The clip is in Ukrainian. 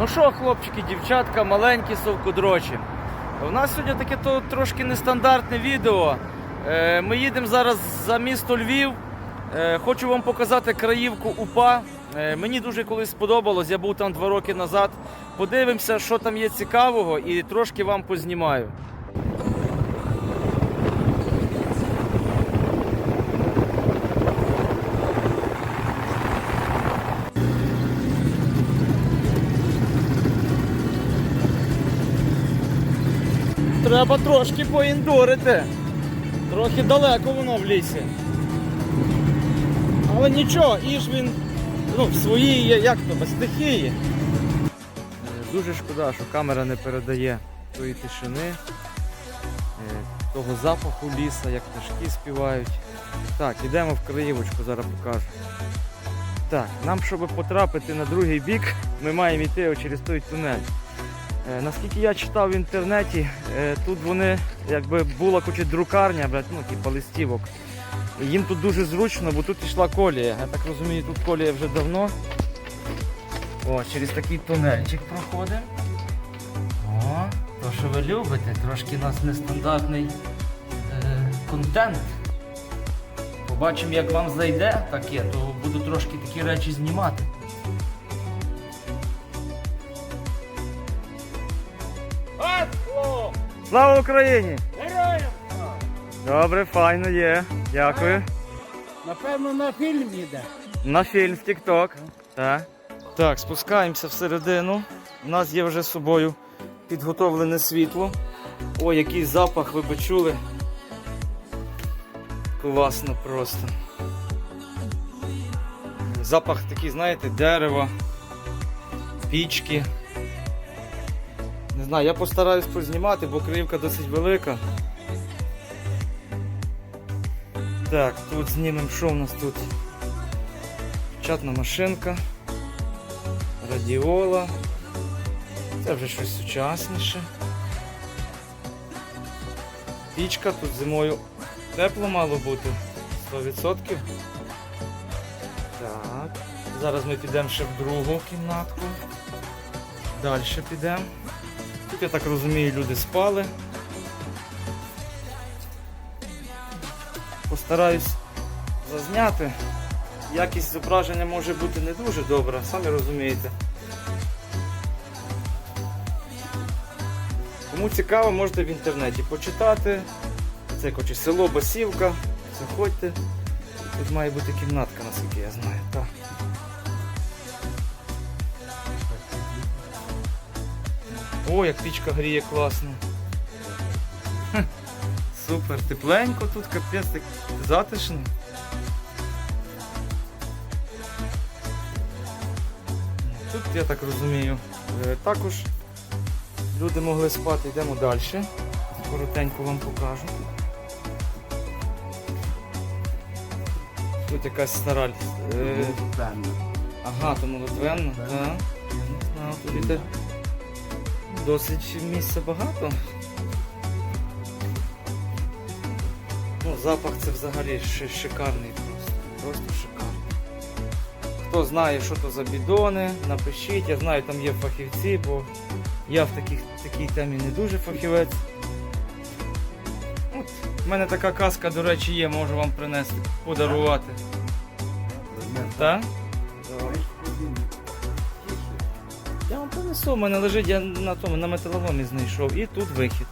Ну що, хлопчики, дівчатка, маленькі совкодрочі. У нас сьогодні таке то трошки нестандартне відео. Е, Ми їдемо зараз за місто Львів. Е, Хочу вам показати краївку УПА. Е, Мені дуже колись сподобалось, я був там два роки назад. Подивимося, що там є цікавого, і трошки вам познімаю. Треба трошки поіндурити. Трохи далеко воно в лісі. Але нічого, іж він ну, в своїй, як то, без стихії. Е, Дуже шкода, що камера не передає тої тишини, е, того запаху ліса, як пташки співають. Так, ідемо в краївочку, зараз покажу. Так, нам, щоб потрапити на другий бік, ми маємо йти через той тунель. Е, Наскільки я читав в інтернеті, е, тут вони, якби була і друкарня, блядь, ну, типу листівок. Їм тут дуже зручно, бо тут йшла колія. Я так розумію, тут колія вже давно. О, через такий тунельчик проходимо. О, то що ви любите, трошки у нас нестандартний е, контент. Побачимо, як вам зайде таке, то буду трошки такі речі знімати. Слава Україні! Героям! Добре, файно є. Дякую. Напевно, на фільм йде. На фільм в TikTok. Так. Так, спускаємося всередину. У нас є вже з собою підготовлене світло. О, який запах, ви би чули. Класно просто. Запах такий, знаєте, дерева, пічки. Не знаю, я постараюсь познімати, бо криївка досить велика. Так, тут знімемо, що в нас тут? Чатна машинка, радіола. Це вже щось сучасніше. Пічка тут зимою тепло мало бути. 100%. Так. Зараз ми підемо ще в другу кімнатку. Далі підемо. Тут, я так розумію, люди спали. Постараюсь зазняти. Якість зображення може бути не дуже добра, самі розумієте. Кому цікаво, можете в інтернеті почитати. Це хоче село Басівка. Заходьте. Тут має бути кімнатка, наскільки я знаю. Так. О, як пічка гріє класно. Супер, тепленько тут, капець, так затишно. Тут, я так розумію, е, також люди могли спати, йдемо далі. Коротенько вам покажу. Тут якась стара. е, Ага, то молодвенна, так. Я не знав, тут іде досить місця багато. Ну, запах це взагалі шикарний просто. Просто шикарний. Хто знає, що то за бідони, напишіть. Я знаю, там є фахівці, бо я в таких, такій темі не дуже фахівець. От, в мене така каска, до речі, є, можу вам принести, подарувати. Так? Я вам принесу, у мене лежить, я на тому на металоломі знайшов. І тут вихід.